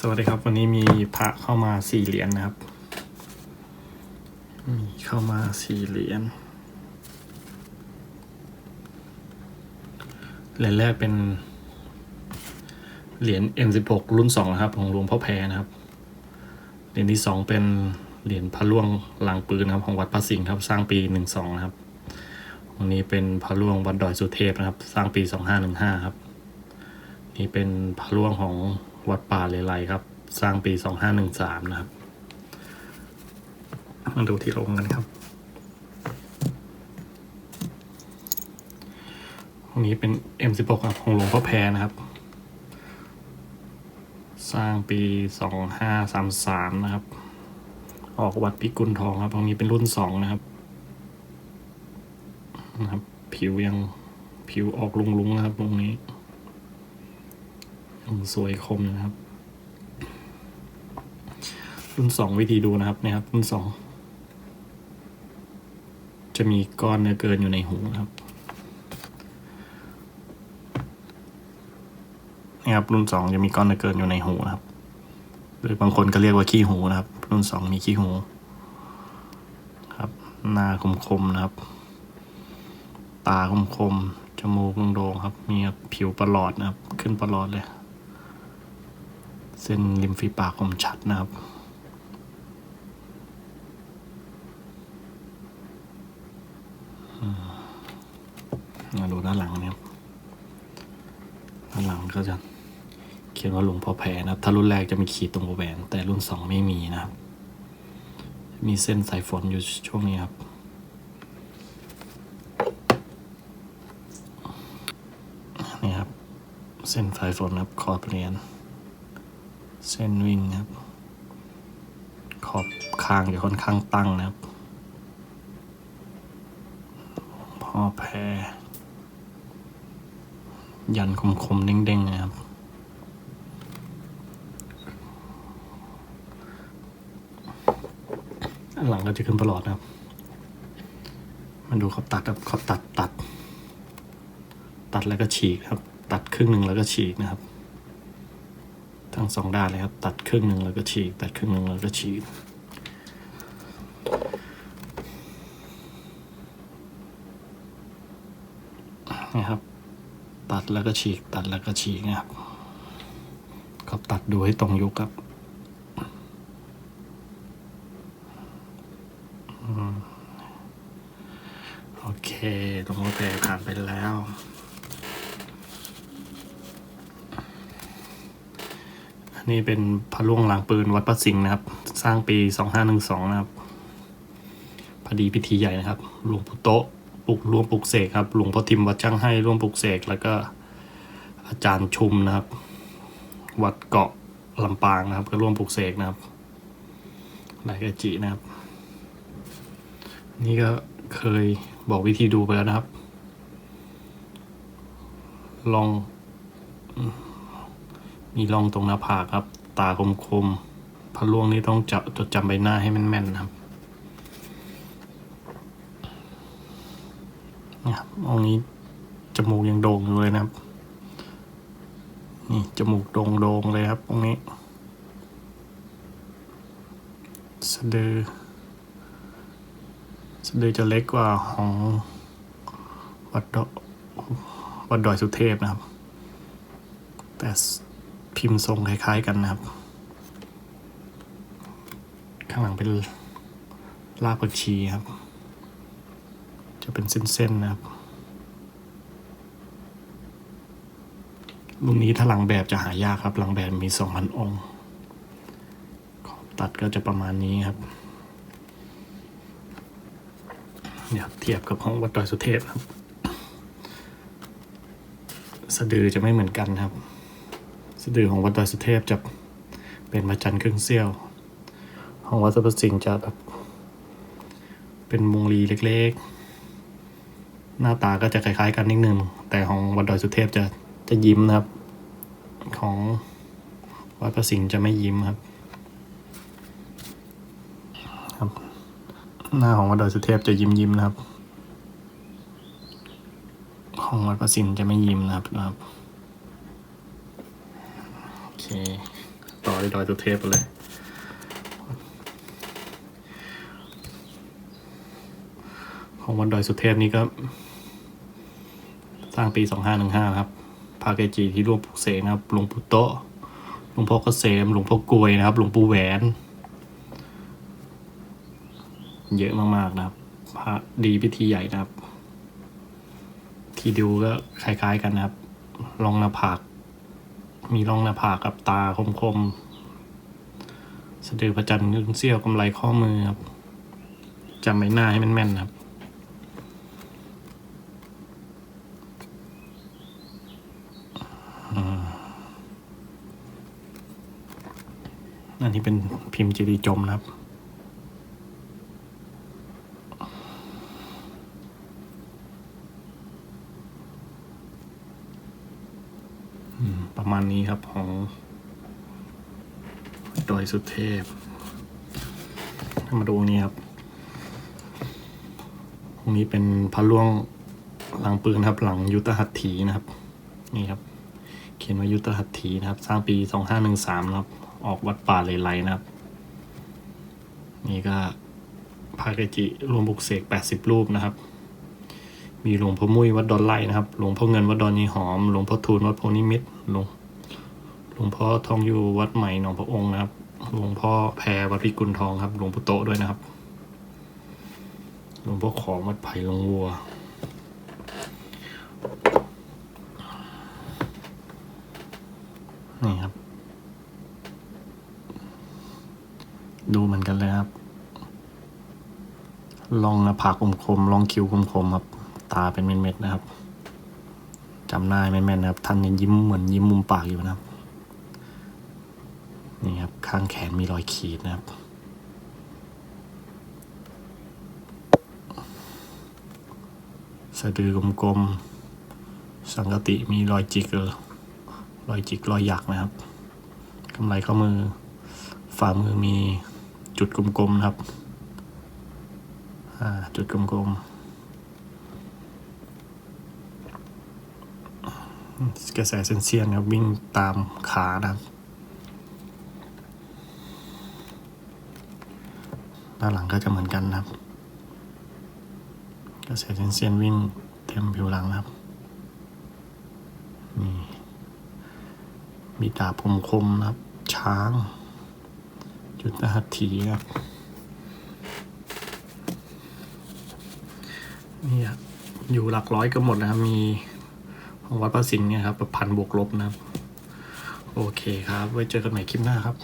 สวัสดีครับ วันนี้มีพระเข้ามาสี่เหรียญนะครับ มีเข้ามาสี่เหรียญเหรียญแรกเป็นเหรียญ M16 รุ่นสองนะครับ ของหลวงพ่อแพรนะครับเหรียญที่สองเป็นเหรียญพระล่วงหลังปืนนะครับ ของวัดพระสิงห์ครับ สร้างปีหนึ่งสองนะครับอันนี้เป็นพระล่วงวัดดอยสุเทพนะครับ สร้างปีสองห้าหนึ่งห้าครับ นี่เป็นพระล่วงของ วัดป่าเลไลครับ สร้างปีสองห้าหนึ่งสามนะครับ มาดูที่โรงกันครับตรงนี้เป็น M16 ครับของหลวงพ่อแพรนะครับ สร้างปีสองห้าสามสามนะครับ ออกวัดพิกุลทองครับตรงนี้เป็นรุ่นสองนะครับนะครับ ผิวยังผิวออกลุงๆนะครับตรงนี้ สวยคมนะครับ รุ่นสองวิธีดูนะครับนี่ยครับ รุ่นสองจะมีก้อนเนื้อเกินอยู่ในหูนะครับนะครับรุ่นสองจะมีก้อนเนื้อเกินอยู่ในหูนะครับหรือบางคนก็เรียกว่าขี้หูนะครับ รุ่นสองมีขี้หูครับ หน้าคมๆนะครับ ตาคมๆจมูกโด่งๆครับ มีผิวประหลอดนะครับ ขึ้นประหลอดเลย เส้นริมฝีปากคมชัดนะครับมาดูด้านหลังนี่ยครับ ด้านหลังก็จะเขียนว่าหลวงพ่อแพรนะครับ ถ้ารุ่นแรกจะมีขีดตรงหัวแหวน แต่รุ่นสองไม่มีนะครับ มีเส้นสายฝนอยู่ช่วงนี้ครับนี่ครับ เส้นสายฝนครับขอเหรียญ เส้นวิ่งครับ ขอบข้างจะค่อนข้างตั้งนะครับ พ่อแพรยันคมๆเด้งๆนะครับอันหลังก็จะขึ้นประหลอดนะครับ มาดูเขาตัดครับเขาตัดตัด ตัดแล้วก็ฉีกครับ ตัดครึ่งหนึ่งแล้วก็ฉีกนะครับ ทั้งสองด้านเลยครับ ตัดครึ่งหนึ่งแล้วก็ฉีก ตัดครึ่งหนึ่งแล้วก็ฉีกนะครับ ตัดแล้วก็ฉีก ตัดแล้วก็ฉีกนะครับก็ตัดดูให้ตรงยุคครับโอเคตรงโอเคผ่านไปแล้ว นนี้เป็นพระล่วงหลางปืนวัดประสิงห์นะครับ สร้างปีสองห้าหนึ่งสองนะครับพอดีพิธีใหญ่นะครับหลวงปู่โตะปลุกร่วมปลุกเสกครับหลวงพ่อทิมวัดจ้างให้ร่วมปลุกเสกแล้วก็อาจารย์ชุมนะครับ วัดเกาะลำปางนะครับ ก็ร่วมปลุกเสกนะครับหลายกจินะครับ นี่ก็เคยบอกวิธีดูไปแล้วนะครับ ลอง มีร่องตรงหน้าผากครับ ตาคมๆพระล่วงนี่ต้องจับจดจำใบหน้าให้แม่นๆนะครับนะครับองค์นี้จมูกยังโด่งอยู่เลยนะครับ นี่จมูกโด่งโด่งๆเลยครับองค์นี้สะดือสะดือจะเล็กกว่าของวัดดอยวัดดอยสุเทพนะครับ แต่ พิมพ์ทรงคล้ายๆกันนะครับ ข้างหลังเป็นลากผักชีครับ จะเป็นเส้นๆนะครับรุ่นนี้ถ้าหลังแบบจะหายากครับ หลังแบบมีสองพันองค์ขอบตัดก็จะประมาณนี้ครับเดี๋ยวเทียบกับของวัดดอยสุเทพครับ สะดือจะไม่เหมือนกันครับ สะดือของวัดดอยสุเทพจะเป็นมาจันครึ่งเสี้ยว ของวัดสรรพสิงห์จะแบบเป็นวงรีเล็กๆ หน้าตาก็จะคล้ายๆกันนิดนึง แต่ของวัดดอยสุเทพจะจะยิ้มนะครับ ของวัดประสิงห์จะไม่ยิ้มครับครับ หน้าของวัดดอยสุเทพจะยิ้มยิ้มนะครับ ของวัดประสิงห์จะไม่ยิ้มนะครับนะครับ โอเคไปดอยสุเทพไปเลย ของวัดดอยสุเทพนี่ก็ สร้างปีสองห้าหนึ่งห้าครับพระเกจิที่ร่วมปลุกเสกนะครับ หลวงปู่โตหลวงพ่อเกษม หลวงพ่อกลวยนะครับ หลวงปู่แหวน เยอะมากๆนะครับพระดีพิธีใหญ่นะครับ ที่ดูก็คล้ายๆกันนะครับรองหน้าผาก มีรองหน้าผากกับตาคมๆสะดือประจันยุ่นเสี้ยวกำไรข้อมือครับจำใบหน้าให้แม่นๆครับอันนี้เป็นพิมพ์จีดีจมนะครับ อืมประมาณ นี้ครับของดอยสุเทพ มาดูนี่ครับตรงนี้เป็นพระล่วงหลังปืนครับ หลังยุทธหัตถีนะครับ นี่ครับ เขียนว่ายุทธหัตถีนะครับ สร้างปีสองห้าหนึ่งสามนะครับ ออกวัดป่าเลไลนะครับ นี่ก็พระเกจิรวมบุกเสกแปดสิบรูปนะครับ มีหลวงพ่อมุ้ยวัดดอนไล่นะครับ หลวงพ่อเงินวัดดอนยีหอม หลวงพ่อทูลวัดโพนิมิตรหลวง หลวงพ่อทองอยู่วัดใหม่หนองพระองค์นะครับ หลวงพ่อแพรวัดพิกุลทองครับ หลวงปู่โตด้วยนะครับ หลวงพ่อของวัดไผ่ลงวัว นี่ครับ ดูเหมือนกันเลยครับลองหน้าผากคมๆลองคิ้วคมๆครับ ตาเป็นเม็ดๆนะครับจำหน้าแม่นๆนะครับ ท่านยังยิ้มเหมือนยิ้มมุมปากอยู่นะครับ นี่ครับ ข้างแขนมีรอยขีดนะครับ สะดือกลมๆ สังกติมีรอยจิกเออรอยจิกรอยหยักนะครับกำไรข้อมือ ฝ่ามือมีจุดกลมๆนะครับ จุดกลมๆ กระแสเส้นเสียนครับวิ่งตามขานะครับ ด้านหลังก็จะเหมือนกันนะครับกระแสเส้นเสียนวิ่งเต็มผิวหลังนะครับนี่มีดาบคมๆนะครับ ช้าง จุดหัตถีนะครับนี่ครับอยู่หลักร้อยก็หมดนะครับ มีของวัดพระสิงห์เนี่ยครับพันบวกลบนะครับ โอเคครับ ไว้เจอกันใหม่คลิปหน้าครับ